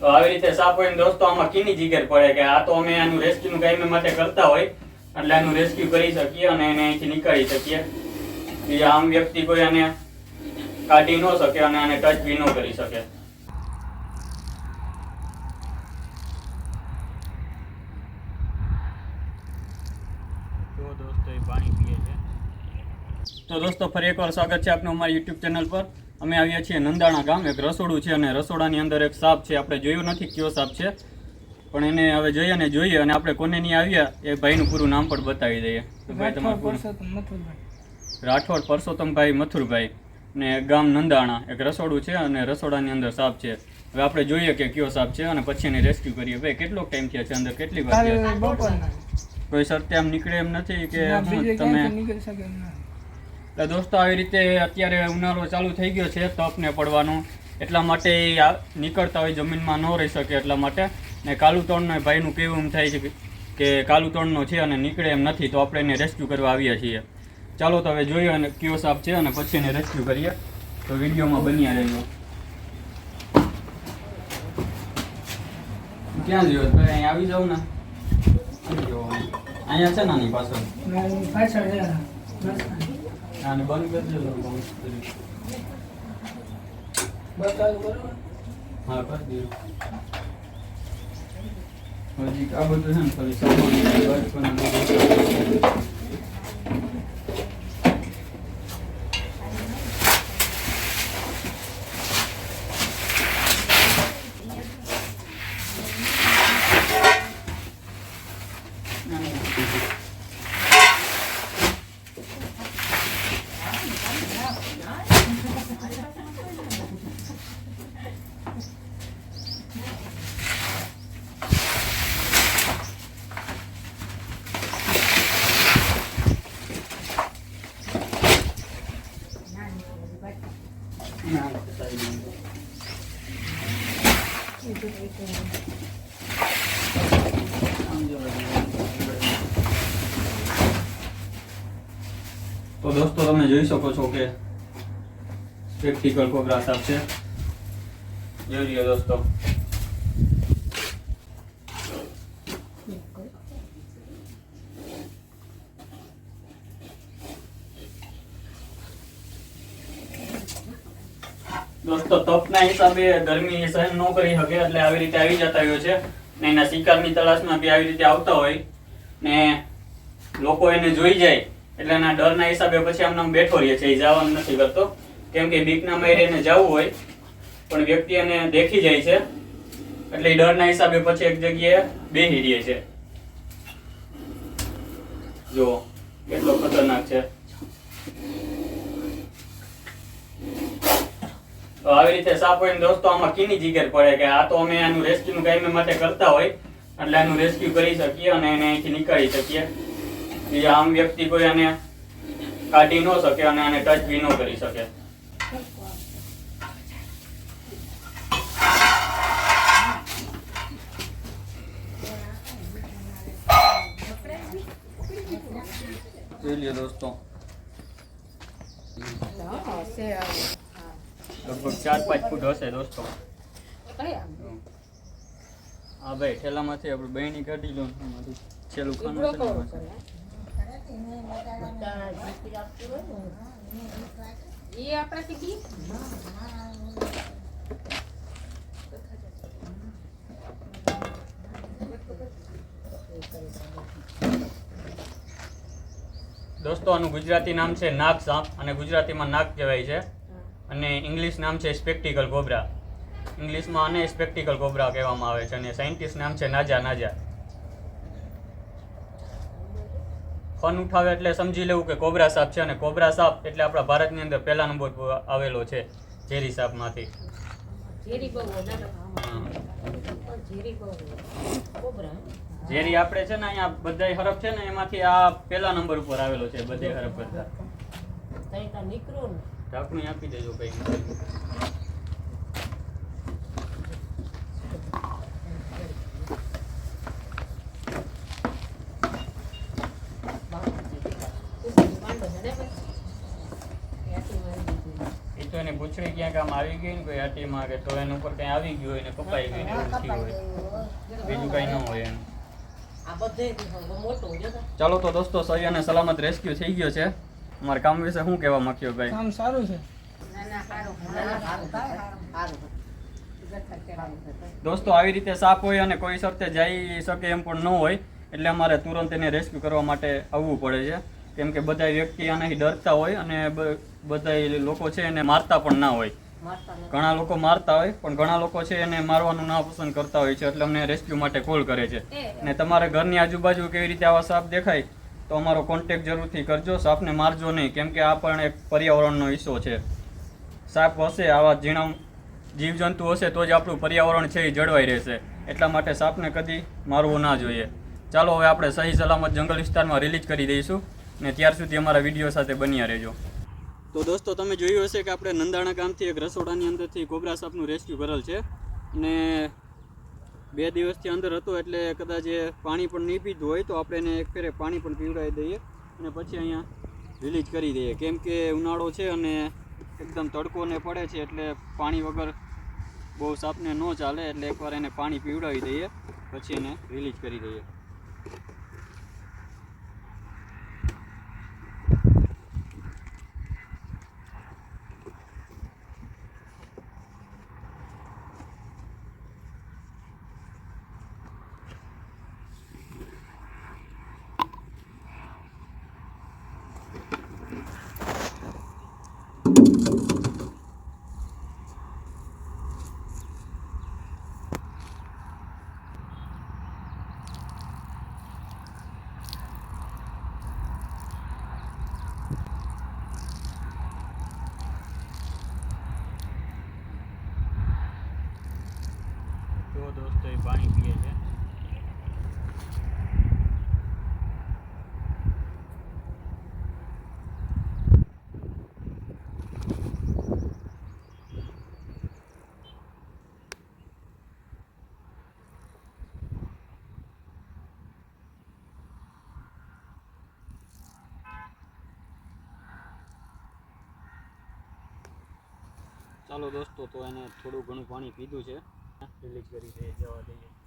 તો આવી રીતે સાપ હોય ને દોસ્તો આમાં કીની જીગર પડે કે આ તો અમે આનું રેસ્ક્યુનું કાયમી માટે કરતા હોય, એટલે આનું રેસ્ક્યુ કરી શકીએ અને એને અહીંથી નીકાળી શકીએ. બીજા આમ વ્યક્તિ કોઈ આને કાઢી ન શકે અને આને ટચ બી ન કરી શકે. તો દોસ્તો ફરી એકવાર સ્વાગત છે આપનું અમારી યુટ્યુબ ચેનલ પર. અમે આવ્યા છીએ નંદાણા ગામ એક રસોડું છે અને રસોડાની અંદર એક સાપ છે. આપણે જોયું નથી કયો સાપ છે પણ એને હવે જોઈએ ને જોઈએ અને આપણે કોને નહીં આવ્યા એ ભાઈનું પૂરું નામ પણ બતાવી દઈએ. તો ભાઈ તમારું રાઠોડ પરસોત્તમભાઈ મથુરભાઈ ને ગામ નંદાણા એક રસોડું છે અને રસોડાની અંદર સાપ છે. હવે આપણે જોઈએ કે કયો સાપ છે અને પછી એને રેસ્ક્યુ કરીએ. ભાઈ કેટલો ટાઈમ થયા છે? અંદર કેટલી વાર કોઈ સત્ય આમ નીકળે એમ નથી કે તમે એટલે દોસ્તો, આવી રીતે અત્યારે ઉનાળો ચાલુ થઈ ગયો છે, તપને પડવાનો. એટલા માટે એ નીકળતા હોય, જમીનમાં ન રહી શકે એટલા માટે. ને કાલુ તોડનો ભાઈનું કેવું એમ થાય છે કે- કે કાલુ તોડનો છે અને નીકળે એમ નથી, તો આપણે એને રેસ્ક્યુ કરવા આવ્યા છીએ. ચાલો તો હવે જોઈએ અને કયો સાપ છે અને પછી એને રેસ્ક્યુ કરીએ. તો વિડીયોમાં બન્યા રહેજો. ક્યાં જોયો ભાઈ અહીં આવી જાવ ને. અહીંયા છે નાની પાછળ. પાછળ આને બંધ કરી દેજો હા કરી દો. હજી આ બધું છે ને થોડી તો દોસ્તો તમે જોઈ શકો છો કે પ્રેક્ટિકલ કોબરા સાપ છે. જોઈ લ્યો દોસ્તો. દોસ્તો, તપના હિસાબે ગરમી સહન ન કરી શકે એટલે આવી રીતે આવી જતા હોય છે. ને એના શિકારની તલાશમાં બી આવી રીતે આવતા હોય. ને લોકો એને જોઈ જાય. એટલે એના ડરના હિસાબે પછી આમને આમ બેઠો રહીએ છે. એ જવાનું નથી કરતો. કેમ કે બીકના મારે એને જવું હોય, પણ વ્યક્તિ એને દેખી જાય છે. એટલે ડરના હિસાબે પછી એક જગ્યાએ બેહી રહીએ છે. જુઓ, કેટલો ખતરનાક છે. તો આવી રીતે સાપ હોય દોસ્તો આમાં કીની જીગર પડે કે આ તો અમે આનું રેસ્ક્યુનું કાયમી માટે કરતા હોય એટલે આનું રેસ્ક્યુ કરી શકીએ અને એને અહીંથી નીકાળી શકીએ. બીજા આમ વ્યક્તિ કોઈ આને કાઢી ન શકે અને આને ટચ બી ન કરી શકે. જોઈ લ્યો દોસ્તો. લગભગ ચાર પાંચ ફૂટ હશે દોસ્તો હા ભાઈ ઠેલામાંથી આપણે બહેની કાઢી લો છેલ્લું ખાનું છે એ દોસ્તો આનું ગુજરાતી નામ છે નાગ સાપ અને ગુજરાતીમાં નાગ કહેવાય છે. અને ઇંગ્લિશ નામ છે સ્પેક્ટિકલ કોબરા ઇંગ્લિશમાં આને સ્પેક્ટિકલ કોબરા કહેવામાં આવે છે અને સાયન્ટિસ્ટ નામ છે નાજા નાજા. ફન ઉઠાવે એટલે સમજી લેવું કે કોબરા સાપ છે અને કોબરા સાપ એટલે આપણા ભારતની અંદર પહેલા નંબર પર આવેલો છે ઝેરી સાપમાંથી. ઝેરી આપણે છે ને અહીંયા બધાય હરફ છે ને એમાંથી આ પહેલા નંબર ઉપર આવેલો છે બધે હરફ કરતા. નીકળો ઢાંકણું આપી દેજો. એ તો એને પૂછડી ક્યાંક આમ આવી ગઈ ને કોઈ આટીમાં કે તો એના ઉપર કંઈ આવી ગયું હોય ને કપાઈ ગયું ને એવું થયું હોય બીજું કંઈ ન હોય તો. ચાલો તો દોસ્તો સહી અને સલામત રેસ્ક્યુ થઈ ગયો છે અમારા કામ વિશે શું કહેવા માંગ્યો ભાઈ? કામ સારું છે. ના, ના, સારું, સારું, સારું. દોસ્તો આવી રીતે સાપ હોય અને કોઈ શરતે જઈ શકે એમ પણ ન હોય એટલે અમારે તુરંત એને રેસ્ક્યુ કરવા માટે આવવું પડે છે. કેમ કે બધા વ્યક્તિ આનાથી ડરતા હોય અને બધા લોકો છે એને મારતા પણ ના હોય. ઘણા લોકો મારતા હોય પણ ઘણા લોકો છે એને મારવાનું ના પસંદ કરતા હોય છે એટલે અમને રેસ્ક્યુ માટે કોલ કરે છે. અને તમારા ઘરની આજુબાજુ કેવી રીતે આવા સાપ દેખાય? તો અમારો કોન્ટેક જરૂરથી કરજો. સાપને મારજો નહીં, કેમ કે આ પણ એક પર્યાવરણનો હિસ્સો છે. સાપ હશે, આવા ઝીણા જીવજંતુ હશે, તો જ આપણું પર્યાવરણ છે એ જળવાઈ રહેશે. એટલા માટે સાપને કદી મારવું ના જોઈએ. ચાલો, હવે આપણે સહી સલામત જંગલ વિસ્તારમાં રિલીઝ કરી દઈશું ને ત્યાર સુધી અમારા વીડિયો સાથે બન્યા રહેજો. તો દોસ્તો, તમે જોયું હશે કે આપણે નંદાણા ગામથી એક રસોડાની અંદરથી કોબરા સાપનું રેસ્ક્યુ કરેલ છે. અને બે દિવસથી અંદર હતો એટલે કદાચ એ પાણી પણ નહીં પીધું હોય તો આપણે એને એક ફેરે પાણી પણ પીવડાવી દઈએ અને પછી અહીંયા રિલીઝ કરી દઈએ. કેમ કે ઉનાળો છે અને એકદમ તડકો ને પડે છે એટલે પાણી વગર બહુ સાપને ન ચાલે એટલે એકવાર એને પાણી પીવડાવી દઈએ, પછી એને રિલીઝ કરી દઈએ. જો દોસ્તો એ પાણી પીએ છે. ચાલો દોસ્તો, તો એને થોડું ઘણું પાણી પીધું છે. રિલીઝ કરી દઈએ જવા દઈએ.